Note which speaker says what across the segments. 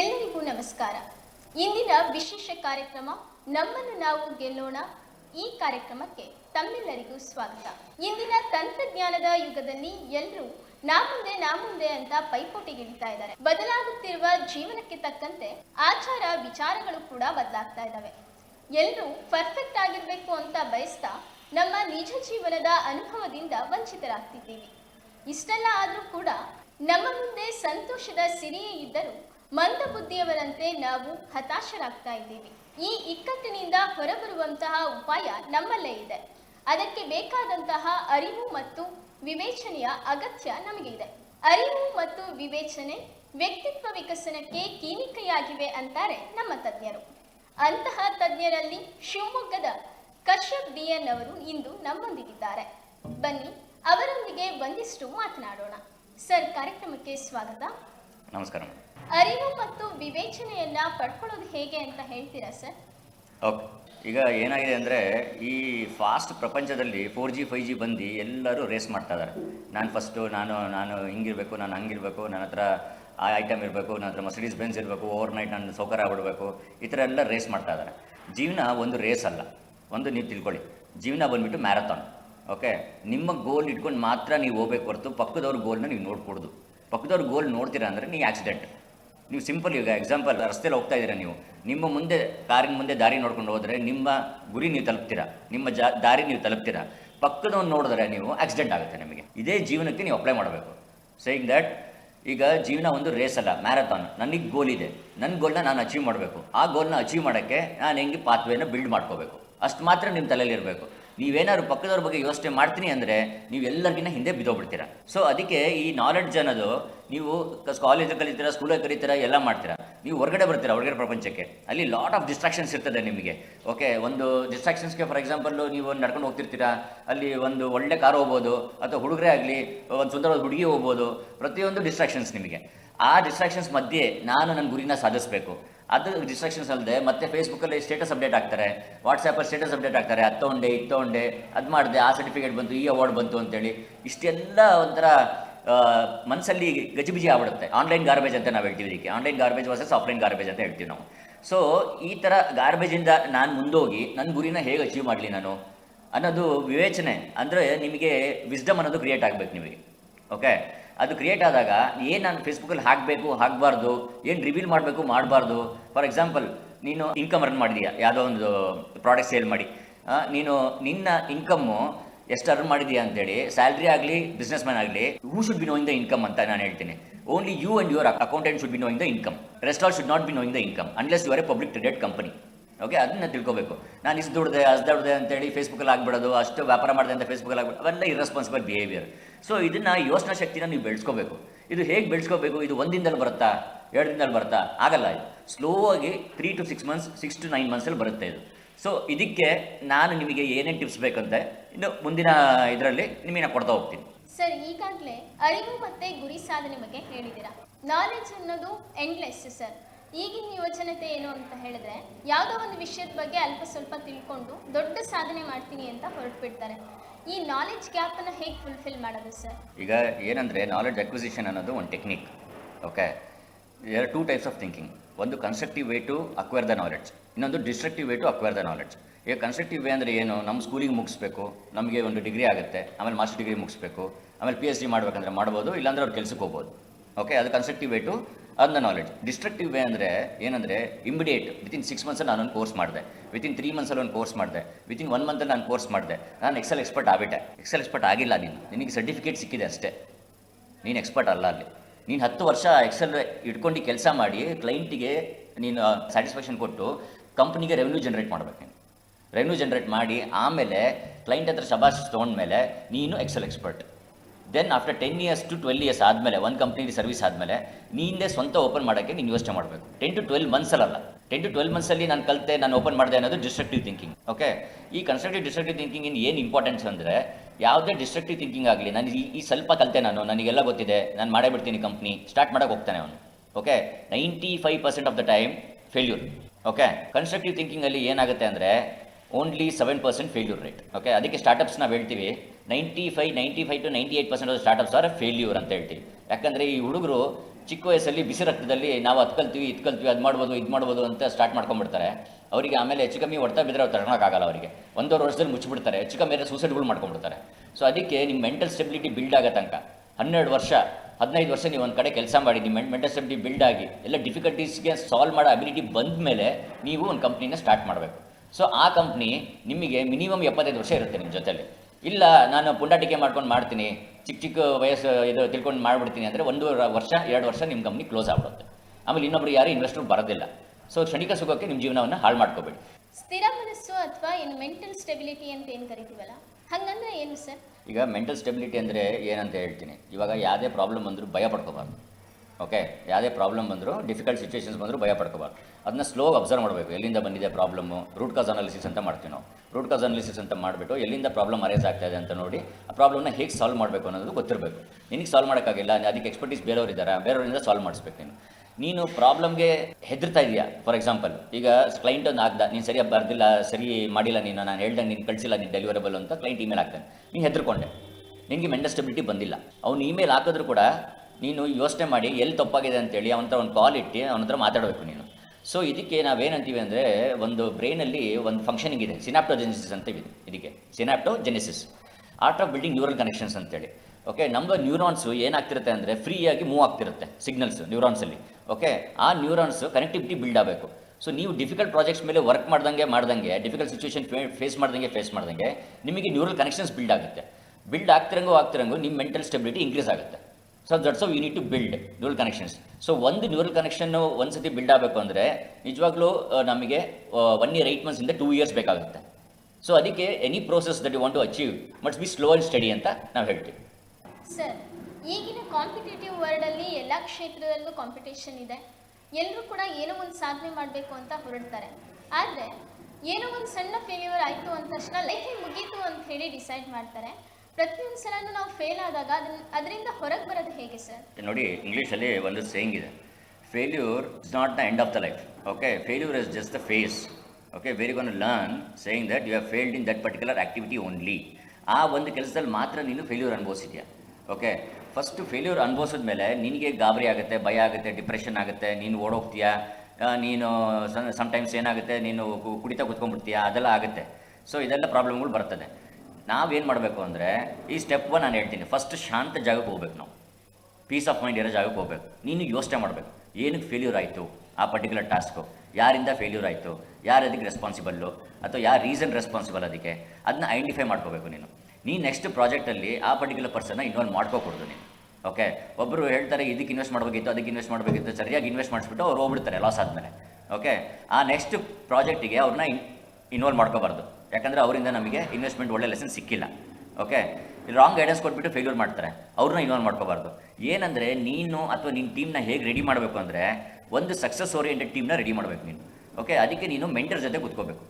Speaker 1: ಎಲ್ಲರಿಗೂ ನಮಸ್ಕಾರ. ಇಂದಿನ ವಿಶೇಷ ಕಾರ್ಯಕ್ರಮ ನಮ್ಮನ್ನು ನಾವು ಗೆಲ್ಲೋಣ. ಈ ಕಾರ್ಯಕ್ರಮಕ್ಕೆ ತಮ್ಮೆಲ್ಲರಿಗೂ ಸ್ವಾಗತ. ಇಂದಿನ ತಂತ್ರಜ್ಞಾನದ ಯುಗದಲ್ಲಿ ಎಲ್ಲರೂ ನಾ ಮುಂದೆ ನಾ ಮುಂದೆ ಅಂತ ಪೈಪೋಟಿಗಿಳಿತಾ ಇದ್ದಾರೆ. ಬದಲಾಗುತ್ತಿರುವ ಜೀವನಕ್ಕೆ ತಕ್ಕಂತೆ ಆಚಾರ ವಿಚಾರಗಳು ಕೂಡ ಬದಲಾಗ್ತಾ ಇದ್ದಾವೆ. ಎಲ್ಲರೂ ಪರ್ಫೆಕ್ಟ್ ಆಗಿರ್ಬೇಕು ಅಂತ ಬಯಸ್ತಾ ನಮ್ಮ ನಿಜ ಜೀವನದ ಅನುಭವದಿಂದ ವಂಚಿತರಾಗ್ತಿದ್ದೀವಿ. ಇಷ್ಟೆಲ್ಲ ಆದರೂ ಕೂಡ ನಮ್ಮ ಮುಂದೆ ಸಂತೋಷದ ಸಿರಿಯೇ ಇದ್ದರೂ ಮಂದಬುದ್ಧಿಯವರಂತೆ ನಾವು ಹತಾಶರಾಗ್ತಾ ಇದ್ದೀವಿ. ಈ ಇಕ್ಕಟ್ಟಿನಿಂದ ಹೊರಬರುವಂತಹ ಉಪಾಯ ನಮ್ಮಲ್ಲೇ ಇದೆ. ಅದಕ್ಕೆ ಬೇಕಾದಂತಹ ಅರಿವು ಮತ್ತು ವಿವೇಚನೆಯ ಅಗತ್ಯ ನಮಗೆ ಇದೆ ಅರಿವು ಮತ್ತು ವಿವೇಚನೆ ವ್ಯಕ್ತಿತ್ವ ವಿಕಸನಕ್ಕೆ ಕೀನಿಕೆಯಾಗಿವೆ ಅಂತಾರೆ ನಮ್ಮ ತಜ್ಞರು. ಅಂತಹ ತಜ್ಞರಲ್ಲಿ ಶಿವಮೊಗ್ಗದ ಕಶ್ಯಪ್ ಡಿಎನ್ ಅವರು ಇಂದು ನಮ್ಮೊಂದಿಗಿದ್ದಾರೆ. ಬನ್ನಿ, ಅವರೊಂದಿಗೆ ಒಂದಿಷ್ಟು ಮಾತನಾಡೋಣ. ಸರ್, ಕಾರ್ಯಕ್ರಮಕ್ಕೆ ಸ್ವಾಗತ.
Speaker 2: ನಮಸ್ಕಾರ
Speaker 1: ಅರಿವು ಮತ್ತು ವಿವೇಚನೆಯನ್ನ ಪಡ್ಕೊಳ್ಳೋದು ಹೇಗೆ ಅಂತ ಹೇಳ್ತೀರಾ ಸರ್?
Speaker 2: ಓಕೆ ಈಗ ಏನಾಗಿದೆ ಅಂದರೆ ಈ ಫಾಸ್ಟ್ ಪ್ರಪಂಚದಲ್ಲಿ ಫೋರ್ ಜಿ ಫೈವ್ ಜಿ ಬಂದು ಎಲ್ಲರೂ ರೇಸ್ ಮಾಡ್ತಾ ಇದ್ದಾರೆ. ನಾನು ಫಸ್ಟು ನಾನು ನಾನು ಹಿಂಗಿರಬೇಕು ನಾನು ಹಂಗಿರಬೇಕು ನನ್ನ ಹತ್ರ ಆ ಐಟಮ್ ಇರಬೇಕು ನನ್ನ ಹತ್ರ ಮರ್ಸಿಡೀಸ್ ಬೆನ್ಸ್ ಇರಬೇಕು ಓವರ್ ನೈಟ್ ನಾನು ಸೌಕರ್ಯ ಆಗ್ಬಿಡ್ಬೇಕು ಈ ಥರ ಎಲ್ಲ ರೇಸ್ ಮಾಡ್ತಾ ಇದ್ದಾರೆ. ಜೀವನ ಒಂದು ರೇಸ್ ಅಲ್ಲ ಒಂದು ನೀವು ತಿಳ್ಕೊಳ್ಳಿ. ಜೀವನ ಬಂದುಬಿಟ್ಟು ಮ್ಯಾರಥಾನ್ ಓಕೆ? ನಿಮ್ಮ ಗೋಲ್ ಇಟ್ಕೊಂಡು ಮಾತ್ರ ನೀವು ಹೋಗ್ಬೇಕು ಹೊರತು ಪಕ್ಕದವ್ರ ಗೋಲ್ನ ನೀವು ನೋಡ್ಕೊಡ್ದು. ಪಕ್ಕದವ್ರ ಗೋಲ್ ನೋಡ್ತೀರಾ ಅಂದರೆ ನೀವು ಆಕ್ಸಿಡೆಂಟ್ ನೀವು ಸಿಂಪಲ್ ಈಗ ಎಕ್ಸಾಂಪಲ್ ರಸ್ತೆಯಲ್ಲಿ ಹೋಗ್ತಾ ಇದ್ದೀರಾ ನೀವು. ನಿಮ್ಮ ಮುಂದೆ, ಕಾರಿನ ಮುಂದೆ ದಾರಿ ನೋಡ್ಕೊಂಡು ಹೋದರೆ ನಿಮ್ಮ ಗುರಿ ನೀವು ತಲುಪ್ತೀರಾ? ನಿಮ್ಮ ಜಾ, ದಾರಿ ನೀವು ತಲುಪ್ತೀರಾ? ಪಕ್ಕದವ್ನು ನೋಡಿದ್ರೆ ನೀವು ಆಕ್ಸಿಡೆಂಟ್ ಆಗುತ್ತೆ ನಿಮಗೆ. ಇದೇ ಜೀವನಕ್ಕೆ ನೀವು ಅಪ್ಲೈ ಮಾಡಬೇಕು. ಸೇಯಿಂಗ್ ದ್ಯಾಟ್ ಈಗ ಜೀವನ ಒಂದು ರೇಸ್ ಅಲ್ಲ ಮ್ಯಾರಥಾನ್ ನನಗೆ ಗೋಲ್ ಇದೆ. ನನ್ನ ಗೋಲ್ನ ನಾನು ಅಚೀವ್ ಮಾಡಬೇಕು. ಆ ಗೋಲ್ನ ಅಚೀವ್ ಮಾಡೋಕ್ಕೆ ನಾನು ಹೆಂಗೆ ಪಾತ್ವೇನ ಬಿಲ್ಡ್ ಮಾಡ್ಕೋಬೇಕು? ಅಷ್ಟು ಮಾತ್ರ ನಿಮ್ಮ ತಲೆಯಲ್ಲಿ ಇರಬೇಕು. ನೀವೇನಾದ್ರು ಪಕ್ಕದವ್ರ ಬಗ್ಗೆ ಯೋಚನೆ ಮಾಡ್ತೀನಿ ಅಂದರೆ ನೀವು ಎಲ್ಲರಿಗಿನ್ನ ಹಿಂದೆ ಬಿದ್ದೋಗ್ಬಿಡ್ತೀರಾ. ಸೊ ಅದಕ್ಕೆ ಈ ನಾಲೆಡ್ಜ್ ಅನ್ನೋದು ನೀವು ಕಾಲೇಜಲ್ಲಿ ಕಲಿತೀರಾ ಸ್ಕೂಲಲ್ಲಿ ಕಲಿತೀರಾ, ಎಲ್ಲ ಮಾಡ್ತೀರಾ. ನೀವು ಹೊರಗಡೆ ಬರ್ತೀರಾ, ಹೊರಗಡೆ ಪ್ರಪಂಚಕ್ಕೆ. ಅಲ್ಲಿ ಲಾಟ್ ಆಫ್ ಡಿಸ್ಟ್ರಾಕ್ಷನ್ಸ್ ಇರ್ತದೆ ನಿಮಗೆ. ಓಕೆ ಒಂದು ಡಿಸ್ಟ್ರಾಕ್ಷನ್ಸ್ಗೆ ಫಾರ್ ಎಕ್ಸಾಂಪಲ್ಲು ನೀವು ನಡ್ಕೊಂಡು ಹೋಗ್ತಿರ್ತೀರಾ, ಅಲ್ಲಿ ಒಂದು ಒಳ್ಳೆ ಕಾರ್ ಹೋಗ್ಬೋದು, ಅಥವಾ ಹುಡುಗರೇ ಆಗಲಿ, ಒಂದು ಸುಂದರವಾದ ಹುಡುಗಿ ಹೋಗ್ಬೋದು, ಪ್ರತಿಯೊಂದು ಡಿಸ್ಟ್ರಾಕ್ಷನ್ಸ್ ನಿಮಗೆ. ಆ ಡಿಸ್ಟ್ರಾಕ್ಷನ್ಸ್ ಮಧ್ಯೆ ನಾನು ನನ್ನ ಗುರಿನ ಸಾಧಿಸಬೇಕು. ಅದು ಡಿಸ್ಟ್ರಾಕ್ಷನ್ಸ್ ಅಲ್ಲದೆ ಮತ್ತೆ ಫೇಸ್ಬುಕ್ಕಲ್ಲಿ ಸ್ಟೇಟಸ್ ಅಪ್ಡೇಟ್ ಆಗ್ತಾರೆ ವಾಟ್ಸಪ್ಪಲ್ಲಿ ಸ್ಟೇಟಸ್ ಅಪ್ಡೇಟ್ ಆಗ್ತಾರೆ ಅದು ತೊಗೊಂಡೆ, ಇದು ಅದು ಮಾಡಿದೆ, ಆ ಸರ್ಟಿಫಿಕೇಟ್ ಬಂತು, ಈ ಅವಾರ್ಡ್ ಬಂತು ಅಂತೇಳಿ. ಇಷ್ಟೆಲ್ಲ ಒಂಥರ ಮನಸ್ಸಲ್ಲಿ ಗಜಿಬಿಜಿ ಆಗ್ಬಿಡುತ್ತೆ. ಆನ್ಲೈನ್ ಗಾರ್ಬೇಜ್ ಅಂತ ನಾವು ಹೇಳ್ತೀವಿ ಇದಕ್ಕೆ. Online garbage versus offline garbage ಅಂತ ಹೇಳ್ತೀವಿ ನಾವು. ಸೊ ಈ ಥರ ಗಾರ್ಬೇಜಿಂದ ನಾನು ಮುಂದೋಗಿ ನನ್ನ ಗುರಿನ ಹೇಗೆ ಅಚೀವ್ ಮಾಡಲಿ ನಾನು? ಅನ್ನೋದು ವಿವೇಚನೆ. ಅಂದರೆ ನಿಮಗೆ ವಿಸ್ಡಮ್ ಅನ್ನೋದು ಕ್ರಿಯೇಟ್ ಆಗಬೇಕು ನಿಮಗೆ. ಓಕೆ ಅದು ಕ್ರಿಯೇಟ್ ಆದಾಗ ಏನು ನಾನು ಫೇಸ್ಬುಕ್ಕಲ್ಲಿ ಹಾಕಬೇಕು, ಹಾಕಬಾರ್ದು, ಏನು ರಿವೀಲ್ ಮಾಡಬೇಕು, ಮಾಡಬಾರ್ದು? ಫಾರ್ ಎಕ್ಸಾಂಪಲ್ ನೀನು ಇನ್ಕಮ್ ಅರ್ನ್ ಮಾಡಿದೀಯಾ? ಯಾವುದೋ ಒಂದು ಪ್ರಾಡಕ್ಟ್ ಸೇಲ್ ಮಾಡಿ. ನೀನು ನಿನ್ನ ಇನ್ಕಮ್ಮು ಎಷ್ಟು ಅರ್ನ್ ಮಾಡಿದೀಯಾ ಅಂತೇಳಿ ಸ್ಯಾಲ್ರಿ ಆಗಲಿ ಬಿಸ್ನೆಸ್ ಮ್ಯಾನ್ ಆಗಲಿ who should be knowing the income ಅಂತ ನಾನು ಹೇಳ್ತೀನಿ. Only you and your accountant should be knowing the income rest all should not be knowing the income unless you are a public traded company okay ಅದನ್ನ ತಿಳ್ಕೊಬೇಕು. ನಾನು ಇಷ್ಟು ದುಡ್ದೆ, ಅಷ್ಟು ದುಡ್ದೆ ಅಂತೇಳಿ ಫೇಸ್ಬುಕ್ಕಲ್ಲಿ ಆಗ್ಬಿಡೋದು, ಅಷ್ಟು ವ್ಯಾಪಾರ ಮಾಡಿದೆ ಅಂತ ಫೇಸ್ಬುಕ್ಕಲ್ಲಿ ಆಗ್ಬಿಡೋದು, ಅವೆಲ್ಲ ಇರ್ರೆಸ್ಪಾನ್ಸಿಬಲ್ ಬಿಹೇವಿಯರ್ ಸೊ ಇದನ್ನು ಯೋಚನಾ ಶಕ್ತಿನ ನೀವು ಬೆಳೆಸ್ಕೋಬೇಕು. ಇದು ಹೇಗೆ ಬೆಳೆಸ್ಕೋಬೇಕು? ಇದು ಒಂದಿಂದಲ್ಲಿ ಬರುತ್ತಾ? ಎರಡು ದಿನದಲ್ಲಿ ಬರುತ್ತಾ? ಆಗಲ್ಲ ಇದು. ಸ್ಲೋ ಆಗಿ three to six months six to nine ಮಂತ್ಸಲ್ಲಿ ಬರುತ್ತೆ ಇದು. ಸೊ ಇದಕ್ಕೆ ನಾನು ನಿಮಗೆ ಏನೇನು ಟಿಪ್ಸ್ ಬೇಕಂತೆ, ಇನ್ನು ಮುಂದಿನ ಇದರಲ್ಲಿ ನಿಮಗೆ ನಾನು ಕೊಡ್ತಾ ಹೋಗ್ತೀನಿ.
Speaker 1: ಸರ್, ಈಗಾಗಲೇ ಅರಿವು ಮತ್ತೆ ಗುರಿ ಸಾಧನೆ ಬಗ್ಗೆ ಹೇಳಿದ್ದೀರಾ? ನಾಲೆಜ್ ಅನ್ನೋದು ಎಂಡ್ಲೆಸ್ ಸರ್. ಈಗಿನ ಯುವಜನತೆ ಏನು ಅಂತ ಹೇಳಿದ್ರೆ, ಯಾವುದೋ ಒಂದು ವಿಷಯದ ಬಗ್ಗೆ ಅಲ್ಪ ಸ್ವಲ್ಪ ತಿಳ್ಕೊಂಡು ದೊಡ್ಡ ಸಾಧನೆ ಮಾಡ್ತೀನಿ ಅಂತ ಹೊರಟ್ಬಿಡ್ತಾರೆ. ಈ ನಾಲೆಜ್ ಗ್ಯಾಪ್ ಅನ್ನು ಹೇಗೆ ಫುಲ್ಫಿಲ್ ಮಾಡೋದು ಸರ್
Speaker 2: ಈಗ ಏನಂದ್ರೆ ನಾಲೆಡ್ಜ್ ಅಕ್ವಿಸಿಷನ್ ಅನ್ನೋದು ಒಂದು technique okay are two types of thinking ಒಂದು constructive way to acquire the knowledge ಇನ್ನೊಂದು destructive way to acquire the knowledge ಈಗ ಕನ್ಸ್ಟ್ರಕ್ಟಿವ್ ವೇ ಅಂದರೆ ಏನು? ನಮ್ಮ ಸ್ಕೂಲಿಗೆ ಮುಗಿಸ್ಬೇಕು, ನಮಗೆ ಒಂದು ಡಿಗ್ರಿ ಆಗುತ್ತೆ, ಆಮೇಲೆ ಮಾಸ್ಟರ್ ಡಿಗ್ರಿ ಮುಗಿಸ್ಬೇಕು, ಆಮೇಲೆ ಪಿ ಎಚ್ ಡಿ ಮಾಡಬೇಕಂದ್ರೆ ಮಾಡ್ಬೋದು, ಇಲ್ಲಾಂದ್ರೆ ಅವ್ರ ಕೆಲಸಕ್ಕೆ ಹೋಗ್ಬೋದು ಓಕೆ ಅದು constructive way to earn the knowledge destructive way ಅಂದರೆ ಏನಂದರೆ ಇಮಿಡಿಯೇಟ್ ವಿತಿನ್ ಸಿಕ್ಸ್ ಮಂತ್ಸಲ್ಲಿ ನಾನೊಂದು ಕೋರ್ಸ್ ಮಾಡಿದೆ. ವಿತಿನ್ ತ್ರೀ ಮಂತ್ಸಲ್ಲಿ ಒಂದು ಕೋರ್ಸ್ ಮಾಡಿದೆ. ವಿತಿನ್ ಒನ್ ಮಂತಲ್ಲಿ ನಾನು ಕೋರ್ಸ್ ಮಾಡಿದೆ. ನಾನು ಎಕ್ಸೆಲ್ ಎಕ್ಸ್ಪರ್ಟ್ ಆಗಿಬಿಟ್ಟೆ. ಎಕ್ಸೆಲ್ ಎಕ್ಸ್ಪರ್ಟ್ ಆಗಿಲ್ಲ ನೀನು. ನಿನಗೆ ಸರ್ಟಿಫಿಕೇಟ್ ಸಿಕ್ಕಿದೆ ಅಷ್ಟೇ. ನೀನು ಎಕ್ಸ್ಪರ್ಟ್ ಅಲ್ಲ ಅಲ್ಲಿ. ನೀನು ಹತ್ತು ವರ್ಷ ಎಕ್ಸೆಲ್ ಇಟ್ಕೊಂಡು ಕೆಲಸ ಮಾಡಿ ಕ್ಲೈಂಟಿಗೆ ನೀನು ಸ್ಯಾಟಿಸ್ಫ್ಯಾಕ್ಷನ್ ಕೊಟ್ಟು ಕಂಪ್ನಿಗೆ ರೆವೆನ್ಯೂ ಜನ್ರೇಟ್ ಮಾಡ್ಬೇಕು ನೀನು. ರೆವೆನ್ಯೂ ಜನ್ರೇಟ್ ಮಾಡಿ ಆಮೇಲೆ ಕ್ಲೈಂಟ್ ಹತ್ರ ಶಬಾಷ್ ತೊಗೊಂಡ್ಮೇಲೆ ನೀನು Excel expert then after ten years to twelve years ಆದಮೇಲೆ ಒಂದು ಕಂಪ್ನಿಗೆ ಸರ್ವಿಸ್ ಆದಮೇಲೆ ನೀನೇ ಸ್ವಂತ ಓಪನ್ ಮಾಡೋಕ್ಕೆ ನೀನು ಯೋಚನೆ ಮಾಡಬೇಕು. ಟೆನ್ ಟು ಟ್ವೆಲ್ ಮಂತ್ಸಲ್ಲ ಟೆನ್ ಟು ಟ್ವೆಲ್ ಮಂತ್ಸಲ್ಲಿ ನಾನು ಕಲಿತೆ, ನಾನು ಓಪನ್ ಮಾಡಿದೆ ಅನ್ನೋದು ಡಿಸ್ಟ್ರಕ್ಟಿವ್ ಥಿಂಕಿಂಗ್ ಓಕೆ ಈ ಕನ್ಸ್ಟ್ರಕ್ಟಿವ್ ಡಿಸ್ಟ್ರಕ್ಟಿವ್ ಥಿಂಕಿಂಗ್ ಏನು ಇಂಪಾರ್ಟೆನ್ಸ್ ಅಂದರೆ, ಯಾವುದೇ ಡಿಸ್ಟ್ರಕ್ಟಿವ್ ಥಿಂಕಿಂಗ್ ಆಗಲಿ, ನಾನು ಈ ಈ ಸ್ವಲ್ಪ ಕಲಿತೆ ನಾನು, ನನಗೆಲ್ಲ ಗೊತ್ತಿದೆ, ನಾನು ಮಾಡೇ ಬಿಡ್ತೀನಿ ಕಂಪ್ನಿ ಸ್ಟಾರ್ಟ್ ಮಾಡೋಕೆ ಹೋಗ್ತಾನೆ ಅವನು. Okay ninety five percent of the time failure okay constructive ಥಿಂಕಿಂಗಲ್ಲಿ ಏನಾಗುತ್ತೆ ಅಂದರೆ only seven percent failure rate okay ಅದಕ್ಕೆ ಸ್ಟಾರ್ಟಪ್ಸ್ ನಾವು ಹೇಳ್ತೀವಿ ninety five ninety five to ninety eight percent of startups are failure ಅಂತ ಹೇಳ್ತೀವಿ. ಯಾಕಂದರೆ ಈ ಹುಡುಗರು ಚಿಕ್ಕ ವಯಸ್ಸಲ್ಲಿ ಬಿಸಿ ರಕ್ತದಲ್ಲಿ ನಾವು ಅದು ಕಲ್ತೀವಿ ಇದು ಕಲ್ತೀವಿ ಅದು ಮಾಡ್ಬೋದು, ಇದು ಮಾಡ್ಬೋದು ಅಂತ ಸ್ಟಾರ್ಟ್ ಮಾಡ್ಕೊಂಡ್ಬಿಡ್ತಾರೆ. ಅವರಿಗೆ ಆಮೇಲೆ ಹೆಚ್ಚು ಕಮ್ಮಿ ಹೊಡ್ತಾ ಬಿದ್ದರೆ ಅವ್ರು ತಗೊಳಕ್ಕಾಗಲ್ಲ ಅವರಿಗೆ. ಒಂದೂವರೆ ವರ್ಷದಲ್ಲಿ ಮುಚ್ಚಿಬಿಡ್ತಾರೆ, ಹೆಚ್ಚು ಕಮ್ಮಿ ಅಂದರೆ ಸೂಸೈಡ್ಗಳು ಮಾಡ್ಕೊಂಡ್ಬಿಡ್ತಾರೆ. ಸೊ ಅದಕ್ಕೆ ನಿಮ್ಮ ಮೆಂಟಲ್ ಸ್ಟೆಬಿಲಿಟಿ ಬಿಲ್ಡ್ ಆಗೋ ತನಕ ಹನ್ನೆರಡು ವರ್ಷ, ಹದಿನೈದು ವರ್ಷ ನೀವು ಒಂದು ಕಡೆ ಕೆಲಸ ಮಾಡಿ ನಿಮ್ಮ ಮೆಂಟಲ್ ಸ್ಟೆಬಿಲಿಟಿ ಬಿಲ್ಡ್ ಆಗಿ ಎಲ್ಲ ಡಿಫಿಕಲ್ಟೀಸ್ಗೆ ಸಾಲ್ವ್ ಮಾಡೋ ಅಬಿಲಿಟಿ ಬಂದ ಮೇಲೆ ನೀವು ಒಂದು ಕಂಪ್ನಿನ ಸ್ಟಾರ್ಟ್ ಮಾಡಬೇಕು. ಸೊ ಆ ಕಂಪ್ನಿ ನಿಮಗೆ ಮಿನಿಮಮ್ ಎಪ್ಪತ್ತೈದು ವರ್ಷ ಇರುತ್ತೆ ನಿಮ್ಮ ಜೊತೆಲಿ. ಇಲ್ಲ ನಾನು ಪುಂಡಾಟಿಕೆ ಮಾಡ್ಕೊಂಡು ಮಾಡ್ತೀನಿ. ಚಿಕ್ಕ ಚಿಕ್ಕ ವಯಸ್ಸು ಇದು ತಿಳ್ಕೊಂಡು ಮಾಡಿಬಿಡ್ತೀನಿ ಅಂದರೆ ಒಂದು ವರ್ಷ ಎರಡು ವರ್ಷ ನಿಮ್ಮ ಕಂಪ್ನಿ ಕ್ಲೋಸ್ ಆಗ್ಬಿಡುತ್ತೆ. ಆಮೇಲೆ ಇನ್ನೊಬ್ರು ಯಾರು ಇನ್ವೆಸ್ಟರ್ ಬರೋದಿಲ್ಲ. ಸೊ ಕ್ಷಣಿಕ ಸುಖಕ್ಕೆ ನಿಮ್ಮ ಜೀವನವನ್ನು ಹಾಳು ಮಾಡ್ಕೋಬೇಡಿ.
Speaker 1: ಸ್ಥಿರ ಮನಸ್ಸು ಅಥವಾ ಏನು ಮೆಂಟಲ್ ಸ್ಟೆಬಿಲಿಟಿ ಅಂತ ಏನು ಕರಿತೀವಲ್ಲ? ಹಂಗಂದ್ರೆ ಏನು ಸರ್?
Speaker 2: ಈಗ ಮೆಂಟಲ್ ಸ್ಟೆಬಿಲಿಟಿ ಅಂದರೆ ಏನಂತ ಹೇಳ್ತೀನಿ. ಇವಾಗ ಯಾವುದೇ ಪ್ರಾಬ್ಲಮ್ ಬಂದರೂ ಭಯ ಪಡ್ಕೋಬಾರ್ದು. ಓಕೆ, ಯಾವುದೇ ಪ್ರಾಬ್ಲಮ್ ಬಂದರೂ ಡಿಫಿಕಲ್ಟ್ ಸಿಚುವೇಷನ್ಸ್ ಬಂದರೂ ಭಯ ಪಡ್ಕೋಬಾರ್ದು. ಅದನ್ನ ಸ್ಲೋ ಅಬ್ಸರ್ವ್ ಮಾಡಬೇಕು. ಎಲ್ಲಿಂದ ಬಂದಿದೆ ಪ್ರಾಬ್ಲಮ್ಮು ರೂಟ್ ಕಾಸ್ ಅನಾಲಿಸಿಸ್ ಅಂತ ಮಾಡ್ತೀವಿ ನಾವು. ರೂಟ್ ಕಾಸ್ ಅನಾಲಿಸಿಸ್ ಅಂತ ಮಾಡಿಬಿಟ್ಟು, ಎಲ್ಲಿಂದ ಪ್ರಾಬ್ಲಮ್ ಅರೇಸ್ ಆಗ್ತಾ ಇದೆ ಅಂತ ನೋಡಿ, ಆ ಪ್ರಾಬ್ಲಮ್ನ ಹೇಗೆ ಸಾಲ್ವ್ ಮಾಡಬೇಕು ಅನ್ನೋದು ಗೊತ್ತಿರಬೇಕು. ನಿನಗೆ ಸಾಲ್ವ್ ಮಾಡೋಕ್ಕಾಗಿಲ್ಲ ಅದಕ್ಕೆ ಎಕ್ಸ್ಪರ್ಟೀಸ್ ಬೇರೆಯವರಿದ್ದಾರೆ ಬೇರೆಯವರಿಂದ ಸಾಲ್ವ್ ಮಾಡಿಸ್ಬೇಕು ನೀನು. ನೀನು ಪ್ರಾಬ್ಲಮ್ಗೆ ಹೆದರ್ತಾ ಇದೆಯಾ ಫಾರ್ ಎಕ್ಸಾಂಪಲ್ ಈಗ ಕ್ಲೈಂಟ್ ಒಂದು ಆಗ್ದ, ನೀನು ಸರಿಯಾಗಿ ಬರ್ದಿಲ್ಲ, ಸರಿ ಮಾಡಿಲ್ಲ ನೀನು, ನಾನು ಹೇಳ್ದಂಗೆ ನೀನು ಕಳಿಸಿಲ್ಲ, ನೀನು ಡೆಲಿವರಬಲ್ ಅಂತ ಕ್ಲೈಂಟ್ ಇಮೇಲ್ ಹಾಕ್ತಾನೆ. ನೀನು ಹೆದರ್ಕೊಂಡೆ. ನಿನಗೆ ಮೆಂಟಲ್ ಬಂದಿಲ್ಲ. ಅವ್ನು ಇಮೇಲ್ ಹಾಕಿದ್ರು ಕೂಡ ನೀನು ಯೋಚನೆ ಮಾಡಿ ಎಲ್ಲಿ ತಪ್ಪಾಗಿದೆ ಅಂತೇಳಿ ಅವನ ಹತ್ರ ಒಂದು ಕಾಲ್ ಇಟ್ಟು ಅವನ ಹತ್ರ ಮಾತಾಡಬೇಕು ನೀನು. ಸೊ ಇದಕ್ಕೆ ನಾವೇನಂತೀವಿ ಅಂದರೆ ಒಂದು ಬ್ರೈನಲ್ಲಿ ಒಂದು ಫಂಕ್ಷನಿಂಗ್ ಇದೆ ಸಿನಾಪ್ಟೋಜೆನಿಸಿಸ್ ಅಂತ ಇದೆ ಇದಕ್ಕೆ. Synaptogenesis art of building neural connections ಅಂತೇಳಿ. ಓಕೆ ನಮ್ಮ ನ್ಯೂರಾನ್ಸು ಏನಾಗ್ತಿರುತ್ತೆ ಅಂದರೆ ಫ್ರೀಯಾಗಿ ಮೂವ್ ಆಗ್ತಿರುತ್ತೆ ಸಿಗ್ನಲ್ಸ್ ನ್ಯೂರಾನ್ಸಲ್ಲಿ ಓಕೆ ಆ ನ್ಯೂರಾನ್ಸು ಕನೆಕ್ಟಿವಿಟಿ ಬಿಲ್ಡ್ ಆಗಬೇಕು. ಸೊ ನೀವು ಡಿಫಿಕಲ್ಟ್ ಪ್ರಾಜೆಕ್ಟ್ಸ್ ಮೇಲೆ ವರ್ಕ್ ಮಾಡ್ದಂಗೆ ಮಾಡ್ದಂಗೆ ಡಿಫಿಕಲ್ಟ್ ಸಿಚುವೇಷನ್ ಫೇಸ್ ಮಾಡ್ದಂಗೆ ಫೇಸ್ ಮಾಡ್ದಂಗೆ ನಿಮಗೆ ನ್ಯೂರಲ್ ಕನೆಕ್ಷನ್ಸ್ ಬಿಲ್ಡ್ ಆಗುತ್ತೆ. ಬಿಲ್ಡ್ ಆಗ್ತಿರಂಗೋ ಆಗ್ತಿರಂಗೋ ನಿಮ್ಮ ಮೆಂಟಲ್ ಸ್ಟೆಬಿಲಿಟಿ ಇನ್ಕ್ರೀಸ್ ಆಗುತ್ತೆ. So that's you need to build neural connections so ಒಂದು ನ್ಯೂರಲ್ ಕನೆಕ್ಷನ್ ಒಂದು ಸತಿ ಬಿಲ್ಡ್ ಆಗಬೇಕು ಅಂದರೆ ನಿಜವಾಗ್ಲೂ ನಮಗೆ ಒನ್ ಇಯರ್ ಏಯ್ಟ್ ಮಂತ್ಸಿಂದ ಟೂ ಇಯರ್ಸ್ ಬೇಕಾಗುತ್ತೆ. ಸೊ ಅದಕ್ಕೆ any process that you want to achieve maths be slow and steady ಅಂತ ನಾವು ಹೇಳ್ತೀವಿ.
Speaker 1: ಸರ್ ಈಗಿನ ಕಾಂಪಿಟೇಟಿವ್ ವರ್ಲ್ಡಲ್ಲಿ ಎಲ್ಲ ಕ್ಷೇತ್ರದಲ್ಲೂ ಕಾಂಪಿಟೇಷನ್ ಇದೆ. ಎಲ್ಲರೂ ಕೂಡ ಏನೋ ಒಂದು ಸಾಧನೆ ಮಾಡಬೇಕು ಅಂತ ಹೊರಡ್ತಾರೆ. ಆದರೆ ಏನೋ ಒಂದು ಸಣ್ಣ ಫೇಲ್ಯೂರ್ ಆಯಿತು ಅಂದ ತಕ್ಷಣ ಲೈಫೇ ಮುಗೀತು ಅಂತ ಹೇಳಿ ಡಿಸೈಡ್ ಮಾಡ್ತಾರೆ. ಪ್ರತಿಯೊಂದು ಸಲ ನಾವು ಫೇಲ್ ಆದಾಗ ಅದರಿಂದ ಹೊರಗೆ ಬರೋದು ಹೇಗೆ ಸರ್
Speaker 2: ನೋಡಿ ಇಂಗ್ಲೀಷಲ್ಲಿ ಒಂದು ಸೇಯಿಂಗ್ ಇದೆ. Failure is not the end of the life okay failure is just the phase okay very gone learn saying that you have failed in that particular activity only ಆ ಒಂದು ಕೆಲಸದಲ್ಲಿ ಮಾತ್ರ ನೀನು ಫೇಲ್ಯೂರ್ ಅನುಭವಿಸಿದ್ಯಾ ಓಕೆ ಫಸ್ಟ್ ಫೇಲ್ಯೂರ್ ಅನುಭವಿಸಿದ ಮೇಲೆ ನಿನಗೆ ಗಾಬರಿ ಆಗುತ್ತೆ, ಭಯ ಆಗುತ್ತೆ ಡಿಪ್ರೆಷನ್ ಆಗುತ್ತೆ, ನೀನು ಓಡೋಗ್ತೀಯಾ? ನೀನು ನೀನು ಸಮ್ಟೈಮ್ಸ್ ಏನಾಗುತ್ತೆ, ನೀನು ಕುಡಿತಾ ಕುತ್ಕೊಂಡ್ಬಿಡ್ತೀಯಾ? ಅದೆಲ್ಲ ಆಗುತ್ತೆ. ಸೊ ಇದೆಲ್ಲ ಪ್ರಾಬ್ಲಮ್ಗಳು ಬರ್ತದೆ. ನಾವೇನು ಮಾಡಬೇಕು ಅಂದರೆ ಈ ಸ್ಟೆಪ್ ನಾನು ಹೇಳ್ತೀನಿ. ಫಸ್ಟ್ ಶಾಂತ ಜಾಗಕ್ಕೆ ಹೋಗ್ಬೇಕು ನಾವು. ಪೀಸ್ ಆಫ್ ಮೈಂಡ್ ಇರೋ ಜಾಗಕ್ಕೆ ಹೋಗ್ಬೇಕು. ನೀನು ಯೋಚನೆ ಮಾಡಬೇಕು. ಏನಕ್ಕೆ ಫೇಲ್ಯೂರ್ ಆಯಿತು? ಆ ಪರ್ಟಿಕ್ಯುಲರ್ ಟಾಸ್ಕು ಯಾರಿಂದ ಫೇಲ್ಯೂರ್ ಆಯಿತು? ಯಾರು ಅದಕ್ಕೆ ರೆಸ್ಪಾನ್ಸಿಬಲ್ಲು ಅಥವಾ ಯಾರು ರೀಸನ್ ರೆಸ್ಪಾನ್ಸಿಬಲ್ ಅದಕ್ಕೆ? ಅದನ್ನ ಐಡೆಂಟಿಫೈ ಮಾಡ್ಕೋಬೇಕು ನೀನು. ನೀನು ನೆಕ್ಸ್ಟ್ ಪ್ರಾಜೆಕ್ಟಲ್ಲಿ ಆ ಪರ್ಟಿಕ್ಯುಲರ್ ಪರ್ಸನ್ನ ಇನ್ವಾಲ್ವ್ ಮಾಡ್ಕೋಕೊಡ್ದು ನೀನು. ಓಕೆ ಒಬ್ಬರು ಹೇಳ್ತಾರೆ, ಇದಕ್ಕೆ ಇನ್ವೆಸ್ಟ್ ಮಾಡಬೇಕಿತ್ತು, ಅದಕ್ಕೆ ಇನ್ವೆಸ್ಟ್ ಮಾಡಬೇಕಿತ್ತು. ಸರಿಯಾಗಿ ಇನ್ವೆಸ್ಟ್ ಮಾಡಿಸ್ಬಿಟ್ಟು ಅವ್ರು ಹೋಗ್ಬಿಡ್ತಾರೆ ಲಾಸ್ ಆದಮೇಲೆ. ಓಕೆ ಆ ನೆಕ್ಸ್ಟ್ ಪ್ರಾಜೆಕ್ಟಿಗೆ ಅವ್ರನ್ನ ಇನ್ವಾಲ್ವ್ ಮಾಡ್ಕೋಬಾರ್ದು. ಯಾಕಂದರೆ ಅವರಿಂದ ನಮಗೆ ಇನ್ವೆಸ್ಟ್ಮೆಂಟ್ ಒಳ್ಳೆ ಲೆಸನ್ ಸಿಕ್ಕಿಲ್ಲ. ಓಕೆ ರಾಂಗ್ ಗೈಡೆನ್ಸ್ ಕೊಟ್ಬಿಟ್ಟು ಫೇಲ್ಯೂರ್ ಮಾಡ್ತಾರೆ. ಅವ್ರನ್ನ ಇನ್ವಾಲ್ವ್ ಮಾಡ್ಕೋಬಾರ್ದು. ಏನಂದರೆ ನೀನು ಅಥವಾ ನಿನ್ನ ಟೀಮ್ನ ಹೇಗೆ ರೆಡಿ ಮಾಡಬೇಕು ಅಂದರೆ ಒಂದು ಸಕ್ಸಸ್ ಓರಿಯೆಂಟೆಡ್ ಟೀಮ್ನ ರೆಡಿ ಮಾಡಬೇಕು ನೀನು. ಓಕೆ ಅದಕ್ಕೆ ನೀನು ಮೆಂಟರ್ ಜೊತೆ ಕೂತ್ಕೋಬೇಕು.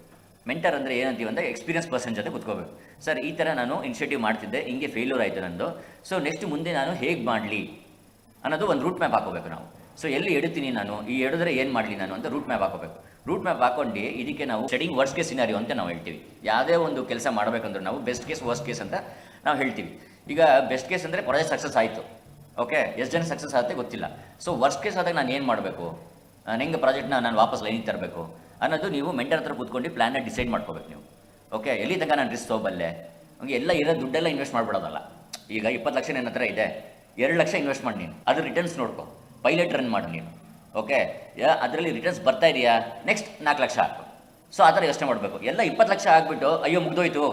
Speaker 2: ಮೆಂಟರ್ ಅಂದರೆ ಏನಂತೀವಿ ಅಂದರೆ ಎಕ್ಸ್ಪೀರಿಯನ್ಸ್ ಪರ್ಸನ್ ಜೊತೆ ಕೂತ್ಕೋಬೇಕು. ಸರ್ ಈ ಥರ ನಾನು ಇನಿಷಿಯೇಟಿವ್ ಮಾಡ್ತಿದ್ದೆ, ಹಿಂಗೆ ಫೇಲ್ಯೂರ್ ಆಯಿತು ನಂದು. ಸೊ ನೆಕ್ಸ್ಟ್ ಮುಂದೆ ನಾನು ಹೇಗೆ ಮಾಡಲಿ ಅನ್ನೋದು ಒಂದು ರೂಟ್ ಮ್ಯಾಪ್ ಹಾಕೋಬೇಕು ನಾವು. ಸೊ ಎಲ್ಲಿ ಎಡುತ್ತೀನಿ ನಾನು? ಈ ಎಡಿದ್ರೆ ಏನು ಮಾಡಲಿ ನಾನು ಅಂತ ರೂಟ್ ಮ್ಯಾಪ್ ಹಾಕೋಬೇಕು. ರೂಟ್ ಮ್ಯಾಪ್ ಹಾಕೊಂಡು ಇದಕ್ಕೆ ನಾವು ಸ್ಟಡಿಂಗ್ ವರ್ಸ್ಟ್ ಕೇಸ್ ಸಿನಾರಿಯೋ ಅಂತ ನಾವು ಹೇಳ್ತೀವಿ. ಯಾವುದೇ ಒಂದು ಕೆಲಸ ಮಾಡಬೇಕಂದ್ರೆ ನಾವು ಬೆಸ್ಟ್ ಕೇಸ್ ವರ್ಸ್ಟ್ ಕೇಸ್ ಅಂತ ನಾವು ಹೇಳ್ತೀವಿ. ಈಗ ಬೆಸ್ಟ್ ಕೇಸ್ ಅಂದರೆ ಪ್ರಾಜೆಕ್ಟ್ ಸಕ್ಸಸ್ ಆಯಿತು. ಓಕೆ ಎಷ್ಟು ಜನ ಸಕ್ಸಸ್ ಆಗುತ್ತೆ ಗೊತ್ತಿಲ್ಲ. ಸೊ ವರ್ಸ್ಟ್ ಕೇಸ್ ಆದಾಗ ನಾನು ಏನು ಮಾಡಬೇಕು? ನಾನು ಹೆಂಗೆ ಪ್ರಾಜೆಕ್ಟ್ನ ನಾನು ವಾಪಸ್ ಲೈನಿಗೆ ತರಬೇಕು? ಅನ್ನೋದು ನೀವು ಮೆಂಟರ್ ಹತ್ರ ಕೂತ್ಕೊಂಡು ಪ್ಲ್ಯಾನ್ನ ಡಿಸೈಡ್ ಮಾಡ್ಕೋಬೇಕು ನೀವು. ಓಕೆ ಎಲ್ಲಿ ತನಕ ನಾನು ರಿಸ್ಕ್ ತೊಗೊಬಲ್ಲೆ? ಹಂಗೆ ಎಲ್ಲ ಇರೋ ದುಡ್ಡೆಲ್ಲ ಇನ್ವೆಸ್ಟ್ ಮಾಡ್ಬಿಡೋದಲ್ಲ. ಈಗ ಇಪ್ಪತ್ತು ಲಕ್ಷ ನನ್ನ ಹತ್ರ ಇದೆ. ಎರಡು ಲಕ್ಷ ಇನ್ವೆಸ್ಟ್ ಮಾಡಿ ನೀನು. ಅದ್ರ ರಿಟರ್ನ್ಸ್ ನೋಡ್ಕೊ. ಪೈಲಟ್ ರನ್ ಮಾಡಿ ನೀನು. ಓಕೆ ಅದರಲ್ಲಿ ರಿಟರ್ನ್ಸ್ ಬರ್ತಾ ಇದೆಯಾ? ನೆಕ್ಸ್ಟ್ ನಾಲ್ಕು ಲಕ್ಷ ಹಾಕು. ಸೊ ಆ ಥರ ಯೋಚನೆ ಮಾಡಬೇಕು. ಎಲ್ಲ ಇಪ್ಪತ್ತು ಲಕ್ಷ ಆಗಿಬಿಟ್ಟು, ಅಯ್ಯೋ, ಮುಗ್ದೋಯ್ತು.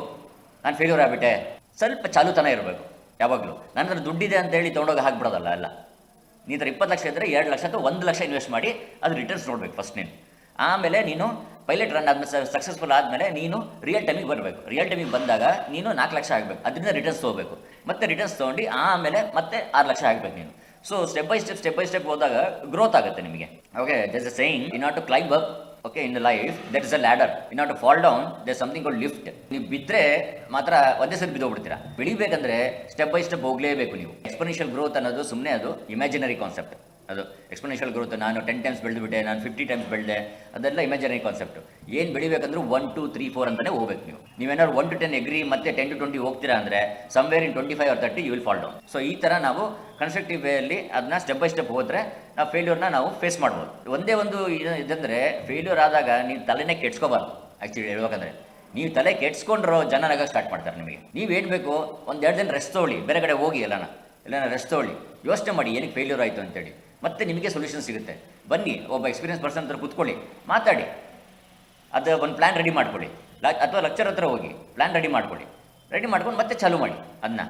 Speaker 2: ನಾನು ಫೇಲ್ಯೂರ್ ಆಗಿಬಿಟ್ಟೆ. ಸ್ವಲ್ಪ ಚಾಲುತನ ಇರಬೇಕು, ಯಾವಾಗಲೂ. ನನ್ನ ಹತ್ರ ದುಡ್ಡಿದೆ ಅಂತೇಳಿ ತೊಗೊಂಡೋಗಿ ಹಾಕ್ಬಿಡೋದಲ್ಲ ಎಲ್ಲ ನೀ ಥರ ಇಪ್ಪತ್ತು ಲಕ್ಷ ಇದ್ದರೆ ಎರಡು ಲಕ್ಷ ಅಥವಾ ಒಂದು ಲಕ್ಷ ಇನ್ವೆಸ್ಟ್ ಮಾಡಿ, ಅದು ರಿಟರ್ನ್ಸ್ ನೋಡಬೇಕು ಫಸ್ಟ್ ನೀನು. ಆಮೇಲೆ ನೀನು ಪೈಲಟ್ ರನ್ ಆದಮೇಲೆ ಸಕ್ಸಸ್ಫುಲ್ ಆದಮೇಲೆ ನೀನು ರಿಯಲ್ ಟೈಮಿಗೆ ಬರಬೇಕು. ರಿಯಲ್ ಟೈಮಿಗೆ ಬಂದಾಗ ನೀನು ನಾಲ್ಕು ಲಕ್ಷ ಆಗಬೇಕು. ಅದರಿಂದ ರಿಟರ್ನ್ಸ್ ತೊಗೋಬೇಕು. ಮತ್ತೆ ರಿಟರ್ನ್ಸ್ ತೊಗೊಂಡು, ಆಮೇಲೆ ಮತ್ತೆ ಆರು ಲಕ್ಷ ಆಗಬೇಕು ನೀನು. So step by step step by step ಹೋದಾಗ ಗ್ರೋತ್ ಆಗುತ್ತೆ ನಿಮಗೆ. Okay thus a saying in not to climb up okay in life that is a ladder in not to fall down they something call lift ನೀವು ಬಿದ್ದರೆ ಮಾತ್ರ ಒಂದೇ ಸರಿ ಬಿದ್ದೋಗ್ಬಿಡ್ತೀರಾ? ಬೆಳಿಬೇಕಂದ್ರೆ ಸ್ಟೆಪ್ ಬೈ ಸ್ಟೆಪ್ ಹೋಗಲೇಬೇಕು ನೀವು. ಎಕ್ಸ್ಪೋನೆನ್ಷಿಯಲ್ ಗ್ರೋತ್ ಅನ್ನೋದು ಸುಮ್ಮನೆ ಅದು ಇಮ್ಯಾಜಿನರಿ ಕಾನ್ಸೆಪ್ಟ್ ಅದು ಎಕ್ಸ್ಪೋನೆನ್ಷಿಯಲ್ ಗ್ರೋತ್ ನಾನು ಟೆನ್ ಟೈಮ್ಸ್ ಬೆಳೆದುಬಿಟ್ಟೆ, ನಾನು ಫಿಫ್ಟಿ ಟೈಮ್ಸ್ ಬೆಳೆದೆ, ಅದೆಲ್ಲ ಇಮ್ಯಾಜಿನರಿ ಕಾನ್ಸೆಪ್ಟ್ ಏನು ಬೆಳಿಬೇಕಂದ್ರೆ ಒನ್ ಟು ತ್ರೀ ಫೋರ್ ಅಂತಲೇ ಹೋಗ್ಬೇಕು ನೀವು. ನೀವೇನಾದ್ರು ಒನ್ ಟು ಟೆನ್ ಎಗ್ರಿ ಮತ್ತೆ ಟೆನ್ ಟು ಟ್ವೆಂಟಿ ಹೋಗ್ತೀರಾ ಅಂದರೆ somewhere in twenty five or thirty you will fall down so ಈ ಥರ ನಾವು ಕನ್ಸ್ಟ್ರಕ್ಟಿವ್ ವೇಯಲ್ಲಿ ಅದನ್ನ ಸ್ಟೆಪ್ ಬೈ ಸ್ಟೆಪ್ ಹೋದರೆ ನಾವು ಫೇಲ್ಯೂರ್ನ ನಾವು ಫೇಸ್ ಮಾಡ್ಬೋದು. ಒಂದೇ ಒಂದು ಇದು ಇದಂದರೆ ಫೇಲ್ಯೂರ್ ಆದಾಗ ನೀವು ತಲೆನೇ ಕೆಡ್ಸ್ಕೋಬಾರ್ದು. ಆ್ಯಕ್ಚುಲಿ ಹೇಳ್ಬೇಕಂದ್ರೆ ನೀವು ತಲೆ ಕೆಡ್ಸ್ಕೊಂಡ್ರೋ ಜನರಾಗ ಸ್ಟಾರ್ಟ್ ಮಾಡ್ತಾರೆ ನಿಮಗೆ. ನೀವು ಏನು ಬೇಕು ಒಂದು ಎರಡು ದಿನ ರೆಸ್ಟ್ ತೊಗೊಳ್ಳಿ. ಬೇರೆ ಕಡೆ ಹೋಗಿ ಎಲ್ಲನ ಎಲ್ಲನ ರೆಸ್ಟ್ ತೊಗೊಳ್ಳಿ. ಯೋಚನೆ ಮಾಡಿ ಏನಕ್ಕೆ ಫೇಲ್ಯೂರ್ ಆಯಿತು ಅಂತೇಳಿ. ಮತ್ತೆ ನಿಮಗೆ ಸೊಲ್ಯೂಷನ್ ಸಿಗುತ್ತೆ. ಬನ್ನಿ, ಒಬ್ಬ ಎಕ್ಸ್ಪೀರಿಯನ್ಸ್ ಪರ್ಸನ್ ಹತ್ರ ಕೂತ್ಕೊಳ್ಳಿ, ಮಾತಾಡಿ. ಅದು ಒಂದು ಪ್ಲ್ಯಾನ್ ರೆಡಿ ಮಾಡ್ಕೊಳ್ಳಿ ಅಥವಾ ಲೆಕ್ಚರ್ ಹತ್ರ ಹೋಗಿ ಪ್ಲ್ಯಾನ್ ರೆಡಿ ಮಾಡ್ಕೊಳ್ಳಿ ರೆಡಿ ಮಾಡ್ಕೊಂಡು ಮತ್ತೆ ಚಾಲೂ ಮಾಡಿ ಅದನ್ನ.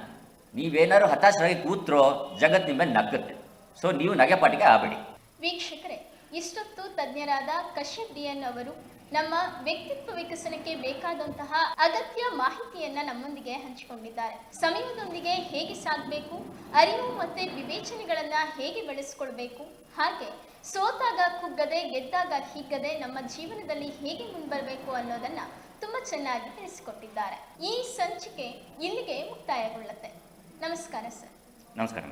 Speaker 2: ನೀವೇನಾದ್ರು ಹತಾಶರಾಗಿ ಕೂತ್ರೋ ಜಗತ್ತು ನಿಮ್ಮ ಮೇಲೆ ನಗ್ಗುತ್ತೆ. ಸೊ ನೀವು ನಗೆಪಾಟಿಗೆ ಆಗಬೇಡಿ.
Speaker 1: ವೀಕ್ಷಕರೇ ಇಷ್ಟೊತ್ತು ತಜ್ಞರಾದ ಕಶ್ಯಪ್ ಡಿಎನ್ ಅವರು ನಮ್ಮ ವ್ಯಕ್ತಿತ್ವ ವಿಕಸನಕ್ಕೆ ಬೇಕಾದಂತಹ ಅಗತ್ಯ ಮಾಹಿತಿಯನ್ನ ನಮ್ಮೊಂದಿಗೆ ಹಂಚಿಕೊಂಡಿದ್ದಾರೆ. ಸಮಯದೊಂದಿಗೆ ಹೇಗೆ ಸಾಗಬೇಕು, ಅರಿವು ಮತ್ತೆ ವಿವೇಚನೆಗಳನ್ನ ಹೇಗೆ ಬೆಳೆಸ್ಕೊಳ್ಬೇಕು, ಹಾಗೆ ಸೋತಾಗ ಕುಗ್ಗದೆ, ಗೆದ್ದಾಗ ಹಿಗ್ಗದೆ ನಮ್ಮ ಜೀವನದಲ್ಲಿ ಹೇಗೆ ಮುಂಬರಬೇಕು ಅನ್ನೋದನ್ನ ತುಂಬಾ ಚೆನ್ನಾಗಿ ತಿಳಿಸಿಕೊಟ್ಟಿದ್ದಾರೆ. ಈ ಸಂಚಿಕೆ ಇಲ್ಲಿಗೆ ಮುಕ್ತಾಯಗೊಳ್ಳುತ್ತೆ. ನಮಸ್ಕಾರ ಸರ್.
Speaker 2: ನಮಸ್ಕಾರ.